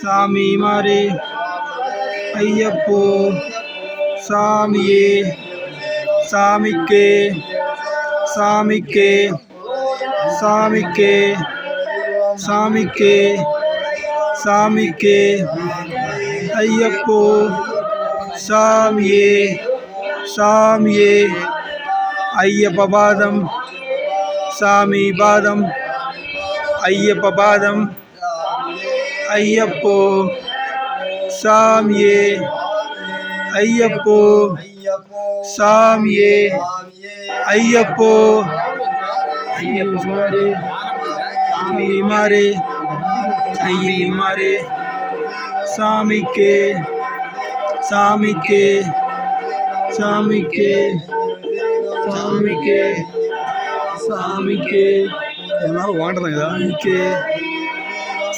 சாமி மாறே ஐயப்போ சாமியே சாமிக்கே சாமிக்கே சாமிக்கே சாமிக்கே சாமிக்கே ஐயப்போ சாமியே சாமியே ஐயப்ப பாதம் சாமி பாதம் ஐயப்ப பாதம் ஐயப்போ சாமியே. ஐயப்போ சாமியே. ஐயப்போ. ஐயப்ப மாறே. சாமி மாறே. ஐயே மாறே. சாமிக்கே. சாமிக்கே. சாமிக்கே. சாமிக்கே. சாமிக்கே. என்னாலும் வாண்டதாங்க சாமிக்கே.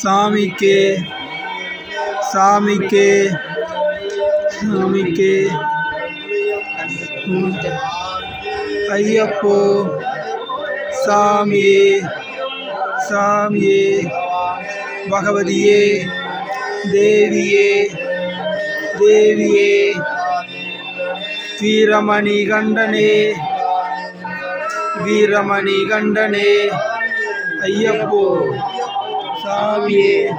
சாமிக்கே சாமிக்கே சாமிக்கே. ஐயப்போ சாமியே சாமியே. பகவதியே தேவியே தேவியே. வீரமணி கண்டனே வீரமணி கண்டனே ஐயப்போ சாமியே.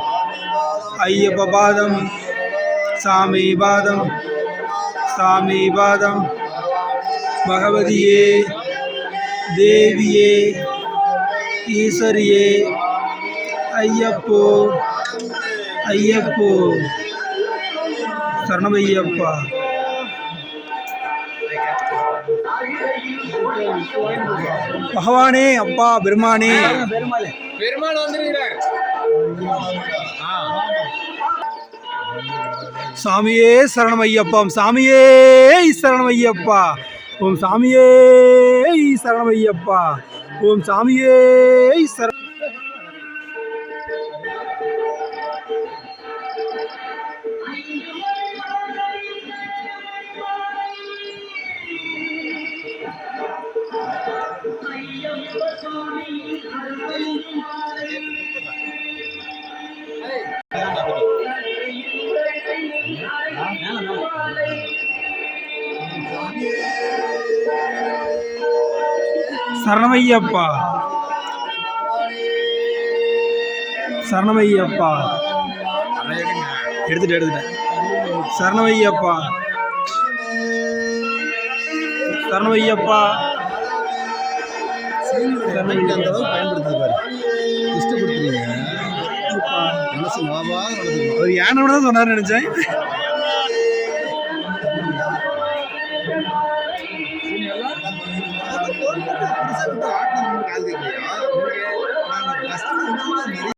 ஐயப்ப பாதம். சாமி பாதம். சாமி பாதம். பகவதியே. தேவியே. ஈஸ்வரியே ஐயப்போ. ஐயப்போ. சரணமையப்பா. பகவானே அப்பா பெருமானே. பெருமாள் வந்திருக்கிறார். சாமியே சரணம் சரணமையப்பம் சாமியே சரணம் ஐயப்பா ஓம் சாமியே சரணம் ஐயப்பா ஓம் சாமியே சர சரணமையப்பா. சரணமையப்பா. எடுத்துட்டு எடுத்துட்டேன். சரணமையப்பா. சரணமையப்பா. அந்த அளவுக்கு பயன்படுத்துது பாரு இஷ்டப்படுத்துறீங்க மனசு ஒரு யானோட தான் சொன்னார் நினைச்சேன். கால் கேட்கலையா நாங்கள் கஷ்டப்பட்டு